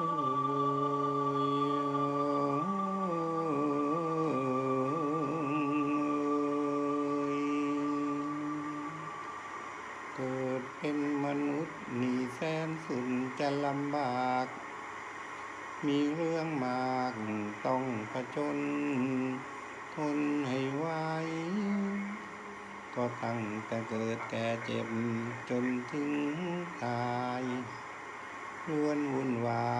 เกิดเป็นมนุษย์นี่แสนสุดจะลำบาก มีเรื่องมากต้องผจญทนให้ไหวก็ตั้งแต่เกิดแก่เจ็บจนถึงตายล้วนวุ่นวาย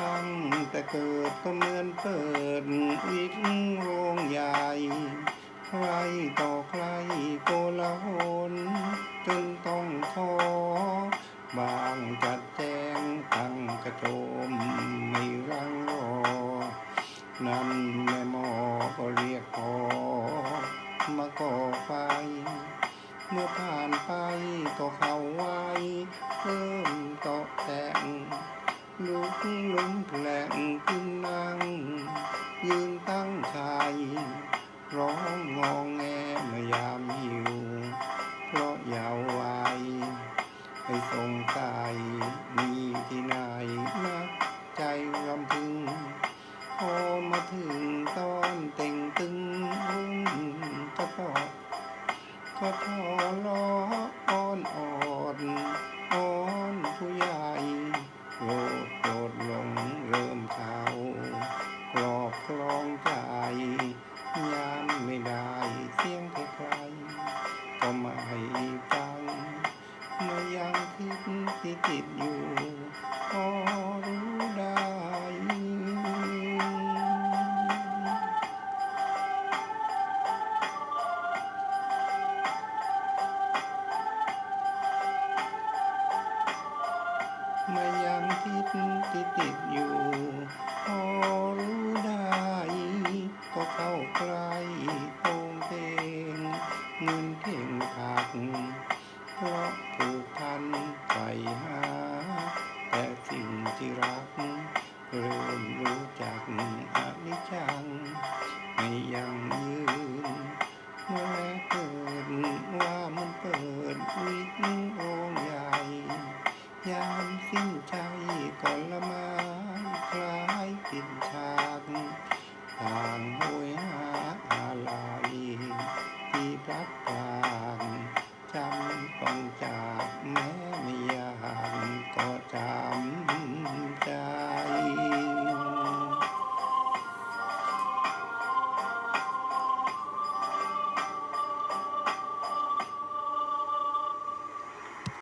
ตั้งแต่เกิดก็เหมือนเปิดวิกโรงใหญ่ ใครต่อใครโกลาหลจนต้องท้อบางจัดแจงตั้งกระโจมไม่รังรอ นั่นแม่หมอก็เรียกพอมาก่อไฟ เมื่อผ่านไปก็เข้าไว้เริ่มตอกแต่ง ลุกล้มแยามไม่ได้เสียงใครๆก็ไม่ฟัง มื่อยามคิดที่ติดอยู่ พอรู้ได้ ก็เข้าใกล้โตงเตงเงินเพ่งผักเพราะผูกพันใฝ่หา แต่สิ่งที่รัก เริ่มรู้จักอนิจจัง ไม่ยังยืนเมื่อเกิดว่ามันเปิดวิกโลไม้คล้ายกินชางต่างโหยหาอะไรที่พลัดพรางจำต้องจากแม่ไม่อยากก็จำใจ